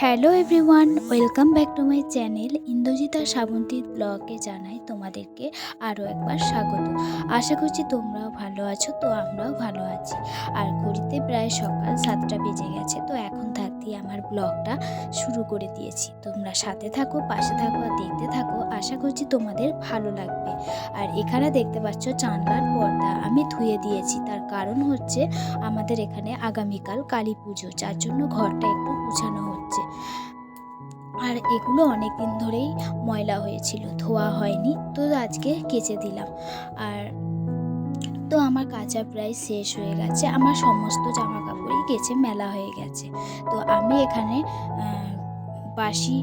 Hello everyone, welcome back to my channel Indrajita Shrabanti ব্লগে জানাই তোমাদেরকে আরও একবার স্বাগত। আশা করছি তোমরাও ভালো আছো, তো আমরাও ভালো আছি। আর ঘড়িতে প্রায় সকাল সাতটা বেজে গেছে, তো থাকতেই আমার ব্লগটা শুরু করে দিয়েছি। তোমরা সাথে থাকো, পাশে থাকো আর দেখতে থাকো। আশা করছি তোমাদের ভালো লাগবে। আর এখানে দেখতে পাচ্ছ জানলার পর্দা আমি ধুয়ে দিয়েছি। তার কারণ হচ্ছে আমাদের এখানে আগামীকাল কালী পুজো, যার জন্য ঘরটা একটু গুছানো হচ্ছে। আর এগুলো অনেক দিন ধরেই ময়লা হয়েছিল, ধোয়া হয়নি, তো আজকে কেচে দিলাম। আর তো আমার কাঁচা প্রায় শেষ হয়ে গেছে। আমার সমস্ত জামা কাপড়ই গেছে, মেলা হয়ে গেছে। তো আমি এখানে বাসি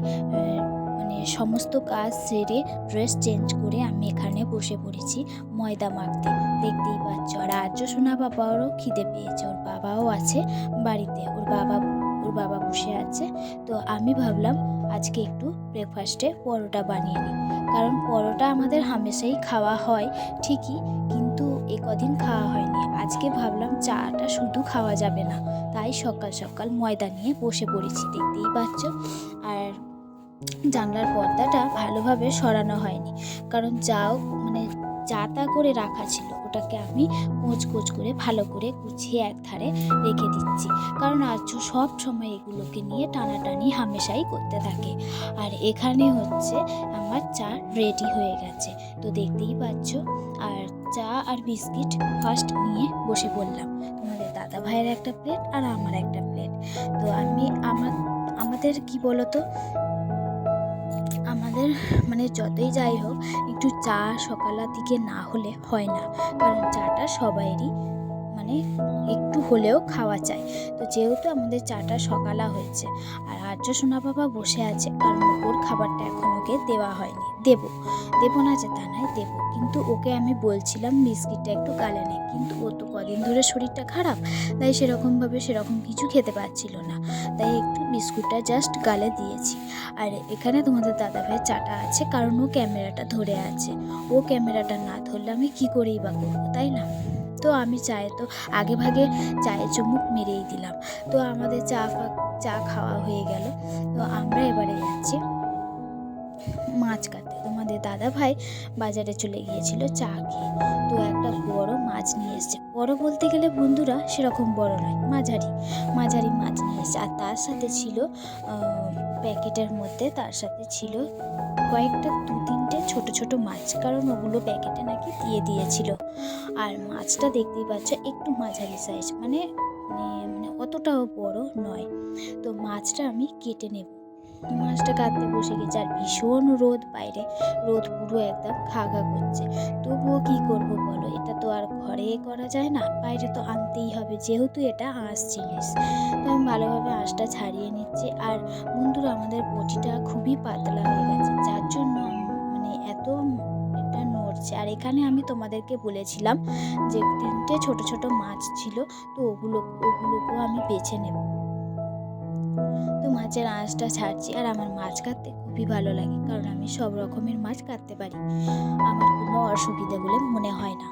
মানে সমস্ত কাজ সেরে ড্রেস চেঞ্জ করে আমি এখানে বসে পড়েছি ময়দা মাখতে। দেখতেই পাচ্ছ, আর আর্য সোনা বাবারও খিদে পেয়েছে। ওর বাবাও আছে বাড়িতে, ওর বাবা ওর বাবা বসে আছে। তো আমি ভাবলাম আজকে একটু ব্রেকফাস্টে পরোটা বানিয়ে নিই। কারণ পরোটা আমাদের হামেশাই খাওয়া হয় ঠিকই কিন্তু কদিন খাওয়া হয়নি। আজকে ভাবলাম চাটা শুধু খাওয়া যাবে না। তাই সকাল সকাল ময়দা নিয়ে বসে পড়েছি। দেখতেই পাচ্ছ? আর জানলার পর্দাটা ভালোভাবে সরানো হয়নি। কারণ যাও মানে যাতা করে রাখা ছিল। ওটাকে আমি কোচ কোচ করে ভালো করে গুছিয়ে এক ধারে রেখে দিচ্ছি। কারণ আজ সব সময় এগুলোকে নিয়ে টানাটানি হামেশাই করতে থাকে। আর এখানে হচ্ছে আমার চা রেডি হয়ে গেছে। তো দেখতেই পাচ্ছ? আর চা আর বিস্কিট ফার্স্ট নিয়ে বসে পড়লাম। তোমাদের দাদা ভাইয়ের একটা প্লেট আর আমার একটা প্লেট তো আমি আমার আমাদের কি বলতো? আমাদের মানে যতই যাই হোক, একটু চা সকালের দিকে না হলে হয় না। কারণ চাটা সবাইরই মানে একটু হলেও খাওয়া চাই। তো যেহেতু আমাদের চাটা সকালা হয়েছে, আর আর্য সোনা বাবা বসে আছে, কারণ ওর খাবারটা এখন ওকে দেওয়া হয়নি। দেব। দেবো না যে তা নয়, দেবো। কিন্তু ওকে আমি বলছিলাম বিস্কিটটা একটু গালে নে। কিন্তু ও তো কদিন ধরে শরীরটা খারাপ, তাই সেরকমভাবে সেরকম কিছু খেতে পারছিল না। তাই একটু বিস্কুটটা জাস্ট গালে দিয়েছি। আর এখানে তোমাদের দাদাভাই চাটা আছে, কারণ ও ক্যামেরাটা ধরে আছে। ও ক্যামেরাটা না ধরলে আমি কী করেই বা করব, তাই না? তো আমি চায়ে, তো আগে ভাগে চায়ে চুমুক মেরেই দিলাম। তো আমাদের চা চা খাওয়া হয়ে গেল। তো আমরা এবারে যাচ্ছি। মাছ কাটতে। তোমাদের দাদা ভাই বাজারে চলে গিয়েছিল চা খেয়ে। তো একটা বড় মাছ নিয়ে এসছে। বড় বলতে গেলে বন্ধুরা সেরকম বড় নয়, মাঝারি। মাঝারি মাছ নিয়ে এসছে। আর তার সাথে ছিল প্যাকেটের মধ্যে তার সাথে ছিল কয়েকটা দু তিনটে ছোট ছোট মাছ। কারণ ওগুলো প্যাকেটে নাকি দিয়ে দিয়েছিল। আর মাছটা দেখতেই পাচ্ছ একটু মাঝারি সাইজ মানে মানে মানে অতটাও বড় নয়। তো মাছটা আমি কেটে নেব। মাছটা কাঁদতে বসে গেছে আর ভীষণ রোদ বাইরে। রোদ পুরো একদম খা খা করছে। তবুও কি করব বলো? এটা তো আর ঘরে করা যায় না, বাইরে তো আনতেই হবে। যেহেতু এটা আঁশ জিনিস, তো আমি ভালোভাবে আঁশটা ছাড়িয়ে নিচ্ছি। আর বন্ধুরা, আমাদের বটিটা খুবই পাতলা হয়ে গেছে, যার জন্য মানে এত এটা নড়ছে। আর এখানে আমি তোমাদেরকে বলেছিলাম যে তিনটে ছোট ছোট মাছ ছিল, তো ওগুলো, ওগুলোকেও আমি বেছে নেব। তো মাছের আঁশটা ছাড়ছি আর আমার মাছ কাটতে খুবই ভালো লাগে, কারণ আমি সব রকমের মাছ কাটতে পারি। আমার কোনো অসুবিধা বলে মনে হয় না।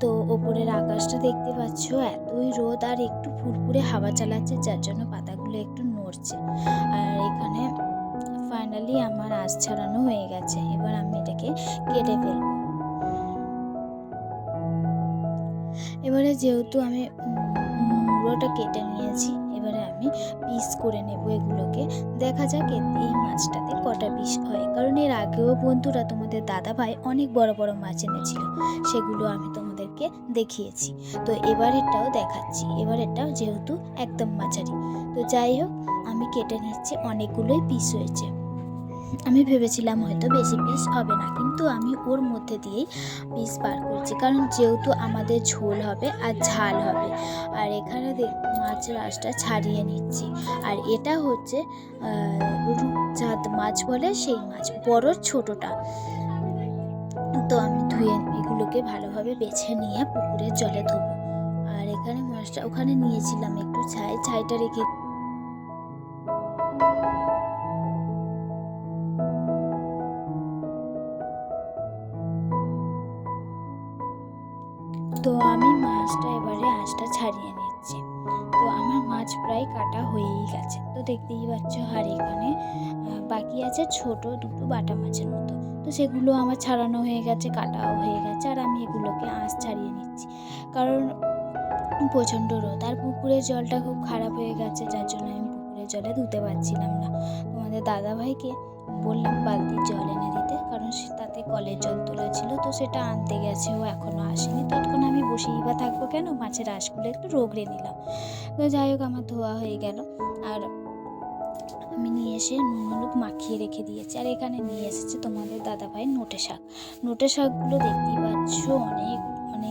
তো ওপরের আকাশটা দেখতে পাচ্ছ, এতই রোদ আর একটু ফুরফুরে হাওয়া চালাচ্ছে, যার জন্য পাতাগুলো একটু নড়ছে। আর এখানে ফাইনালি আমার আঁশ ছাড়ানো হয়ে গেছে, এবার আমি এটাকে কেটে ফেলব। এবারে যেহেতু আমি মুড়োটা কেটে নিয়েছি। এবারে আমি পিস করে নেব এগুলোকে। দেখা যাক এই মাছটাতে কটা পিস হয়। কারণ এর আগেও বন্ধুরা তোমাদের দাদা ভাই অনেক বড় বড় মাছ এনেছিল। সেগুলো আমি তোমাদেরকে দেখিয়েছি। তো এবারেরটাও দেখাচ্ছি। এবারেরটাও যেহেতু একদম মাঝারি। তো যাই হোক, আমি কেটে নিচ্ছি। অনেকগুলোই পিস হয়েছে। আমি ভেবেছিলাম হয়তো বেশি পিস হবে না, কিন্তু আমি ওর মধ্যে দিয়েই পিস বার করছি। কারণ যেহেতু আমাদের ঝোল হবে আর ঝাল হবে, আর এখানে দেখ মাছের আঁশটা ছাড়িয়ে নিচ্ছি। আর এটা হচ্ছে রূপচাঁদ মাছ বলে সেই মাছ, বড় ছোটটা। তো আমি ধুয়ে এগুলোকে ভালোভাবে বেছে নিয়ে পুকুরের জলে ধোবো। আর এখানে মাছটা ওখানে নিয়েছিলাম একটু ছাই, ছাইটা রেখে তো আমি মাছটা এবারে আঁশটা ছাড়িয়ে নিচ্ছি। তো আমার মাছ প্রায় কাটা হয়েই গেছে। তো দেখতেই পাচ্ছ আর এখানে বাকি আছে ছোট দুটো বাটা মাছের মতো। তো সেগুলো আমার ছাড়ানো হয়ে গেছে, কাটাও হয়ে গেছে আর আমি এগুলোকে আঁশ ছাড়িয়ে নিচ্ছি। কারণ প্রচণ্ড রোদ আর পুকুরের জলটা খুব খারাপ হয়ে গেছে, যার জন্য আমি পুকুরের জলে ধুতে পারছিলাম না। তোমাদের দাদা ভাইকে বললাম, বালতির জল এনে দিতে, কারণ সে তাতে কলের জল তোলা ছিল তো সেটা আনতে গেছে, ও এখনও আসেনি। ততক্ষণ আমি বসেই বা থাকব কেন? মাছের আঁশগুলো একটু রোগড়ে নিলাম। তো যাই হোক, আমার ধোয়া হয়ে গেল। আর আমি নিয়ে এসে নুন হলুদ মাখিয়ে রেখে দিয়েছি। আর এখানে নিয়ে এসেছে তোমাদের দাদা ভাই নোটে শাক। নোটে শাকগুলো দেখতেই পাচ্ছ, অনেক মানে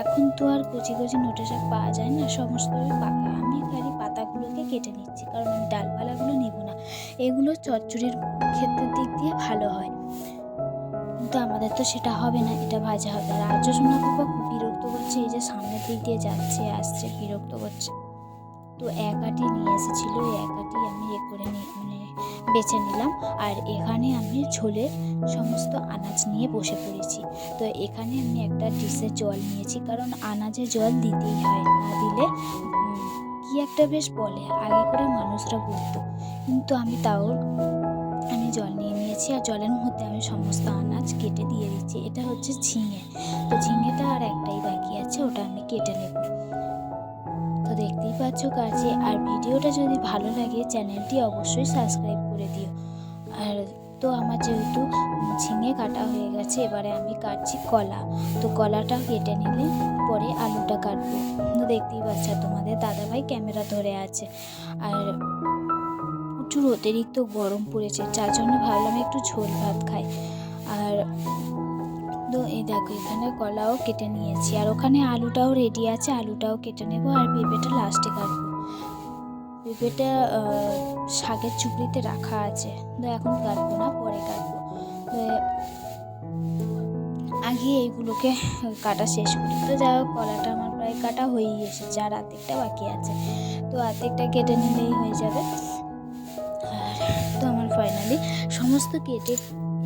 এখন তো আর কচি কচি নোটে শাক পাওয়া যায় না, সমস্ত পাকা আমি খালি পাতাগুলোকে কেটে নিচ্ছি, কারণ আমি ডালপালাগুলো নেব না। এগুলো চচ্চড়ির ক্ষেত্রের দিক দিয়ে ভালো হয়। কিন্তু আমাদের তো সেটা হবে না, এটা ভাজা হবে। আর আর্য সোনা বাবা খুব বিরক্ত করছে, এই যে সামনের দিক দিয়ে যাচ্ছে, আসছে, বিরক্ত করছে। তো এক আটি নিয়ে এসেছিল, ওই এক আটি আমি এ করে নিয়ে মানে বেছে নিলাম। আর এখানে আমি ঝোলের সমস্ত আনাজ নিয়ে বসে পড়েছি। তো এখানে আমি একটা ডিশে জল নিয়েছি। কারণ আনাজে জল দিতেই হয়, না দিলে কি একটা বেশ বলে, আগে করে মানুষরা বলতো। কিন্তু আমি তাও আমি জল নিয়ে নিয়েছি। আর জলের মধ্যে আমি সমস্ত আনাজ কেটে দিয়ে দিচ্ছি। এটা হচ্ছে ঝিঙে। তো ঝিঙেটা আর একটাই বাকি আছে, ওটা আমি কেটে নেব। দেখতেই পাচ্ছ কাছে আর ভিডিওটা যদি ভালো লাগে, চ্যানেলটি অবশ্যই সাবস্ক্রাইব করে দিও। আর তো আমার যেহেতু ঝিঙে কাটা হয়ে গেছে, এবারে আমি কাটছি কলা। তো কলাটা কেটে নিলে পরে আলুটা কাটবো। তো দেখতেই পাচ্ছ, তোমাদের দাদাভাই ক্যামেরা ধরে আছে। আর প্রচুর অতিরিক্ত গরম পড়েছে, যার জন্য ভাবলাম একটু ঝোল ভাত খাই। আর তো এই দেখো, এখানে কলাও কেটে নিয়েছি। আর ওখানে আলুটাও রেডি আছে, আলুটাও কেটে নেব আর পেঁপেটা লাস্টে কাটবো। পেঁপেটা শাকের চুপড়িতে রাখা আছে। তো এখন কাটবো না, পরে কাটবো। তো আগে এইগুলোকে কাটা শেষ করি। তো যাই হোক, কলাটা আমার প্রায় কাটা হয়েই এসেছে, আর আর্ধেকটা বাকি আছে। তো আর্ধেকটা কেটে নিলেই হয়ে যাবে। ফাইনালি সমস্ত কেটে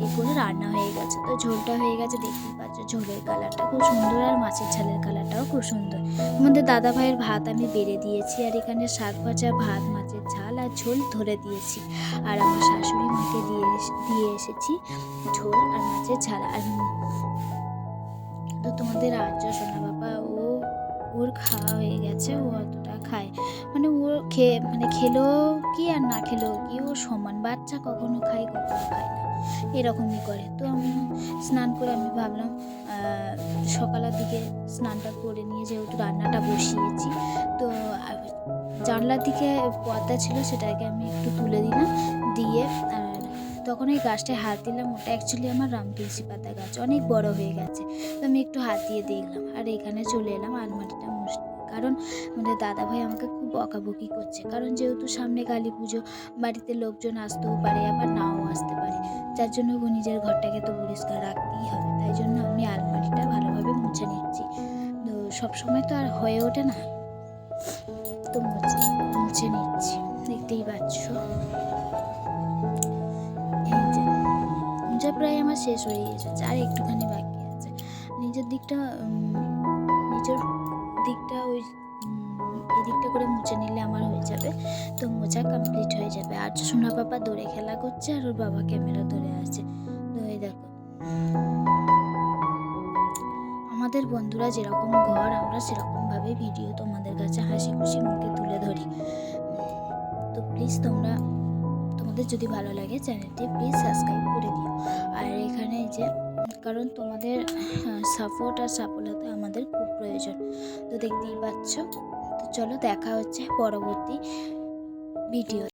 এ করে রান্না হয়ে গেছে। তো ঝোলটা হয়ে গেছে, দেখতেই পাচ্ছ ঝোলের কালারটা খুব সুন্দর আর মাছের ঝালের কালারটাও খুব সুন্দর। আমাদের দাদা ভাইয়ের ভাত আমি বেড়ে দিয়েছি আর এখানে শাক ভাজা, ভাত, মাছের ঝাল আর ঝোল ধরে দিয়েছি। আর আমার শাশুড়ি মাকে দিয়ে দিয়ে এসেছি ঝোল আর মাছের ঝাল। আর তো তোমাদের আর্য সোনা বাবা ও ওর খাওয়া হয়ে গেছে, ও অতটা খায় মানে ও খেয়ে মানে খেলো কি আর না খেলো কি, ও সমান বাচ্চা কখনো খায় কখনো খায় না। এরকমই করে। তো আমি স্নান করে আমি ভাবলাম সকালের দিকে স্নানটা করে নিয়ে যেহেতু রান্নাটা বসিয়েছি। তো জানলার দিকে পর্দা ছিল, সেটাকে আমি একটু তুলে দিলাম, দিয়ে তখন ওই গাছটায় হাত দিলাম। ওটা অ্যাকচুয়ালি আমার রাম তুলসী পাতা গাছ, অনেক বড় হয়ে গেছে। তো আমি একটু হাত দিয়ে দেখলাম, আর এখানে চলে এলাম আলমারিটা মুছতে। কারণ আমাদের দাদা ভাই আমাকে খুব বকাবকি করছে। কারণ যেহেতু সামনে কালী পুজো, বাড়িতে লোকজন আসতেও পারে, আবার নাও আসতে পারে। যার জন্য নিজের ঘরটাকে তো পরিষ্কার রাখতেই হবে। তাই জন্য আমি আলমারিটা ভালোভাবে মুছে নিচ্ছি। তো সবসময় তো আর হয়ে ওঠে না। তো মুছে মুছে নিচ্ছি। দেখতেই পাচ্ছ। যে প্রায় আমার শেষ হয়ে এসেছে। আর একটুখানি বাকি আছে। নিজের দিকটা নিজের দিকটা ওই এদিকটা করে মুছে নিলে আমার হয়ে যাবে। তো মোচা কমপ্লিট হয়ে যাবে। আর সোনা বাবা দৌড়ে খেলা করছে আর ওর বাবা ক্যামেরা ধরে আছে। তো এই দেখো। আমাদের বন্ধুরা যেরকম ঘর, আমরা সেরকমভাবে ভিডিও তোমাদের কাছে হাসি খুশি মুখে তুলে ধরি। তো প্লিজ তোমরা, তোমাদের যদি ভালো লাগে চ্যানেলটি প্লিজ সাবস্ক্রাইব করে দিও। আর এখানে যে কারণ তোমাদের সাপোর্ট আর সাফল্যতা আমাদের খুব প্রয়োজন। তো দেখতেই পাচ্ছ। তো চলো দেখা হচ্ছে পরবর্তী ভিডিও